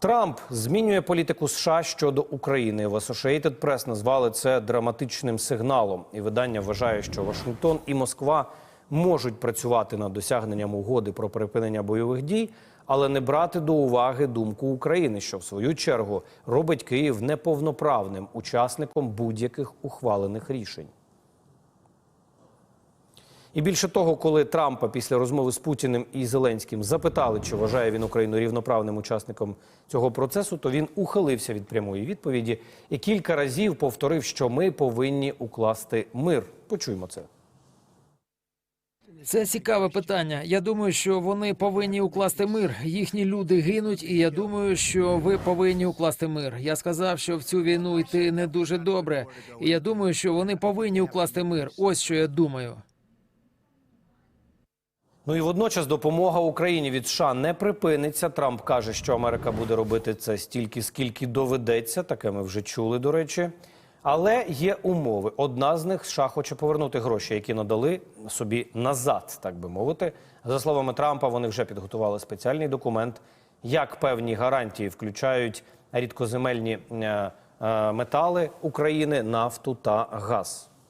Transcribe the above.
Трамп змінює політику США щодо України. В Associated Press назвали це драматичним сигналом. І видання вважає, що Вашингтон і Москва можуть працювати над досягненням угоди про припинення бойових дій, але не брати до уваги думку України, що в свою чергу робить Київ неповноправним учасником будь-яких ухвалених рішень. І більше того, коли Трампа після розмови з Путіним і Зеленським запитали, чи вважає він Україну рівноправним учасником цього процесу, то він ухилився від прямої відповіді і кілька разів повторив, що ми повинні укласти мир. Почуємо це. Це цікаве питання. Я думаю, що вони повинні укласти мир. Їхні люди гинуть, і я думаю, що ви повинні укласти мир. Я сказав, що в цю війну йти не дуже добре. І я думаю, що вони повинні укласти мир. Ось що я думаю. Ну і водночас допомога Україні від США не припиниться. Трамп каже, що Америка буде робити це стільки, скільки доведеться. Таке ми вже чули, до речі. Але є умови. Одна з них США хоче повернути гроші, які надали собі назад, так би мовити. За словами Трампа, вони вже підготували спеціальний документ, як певні гарантії включають рідкоземельні е, е, метали України, нафту та газ.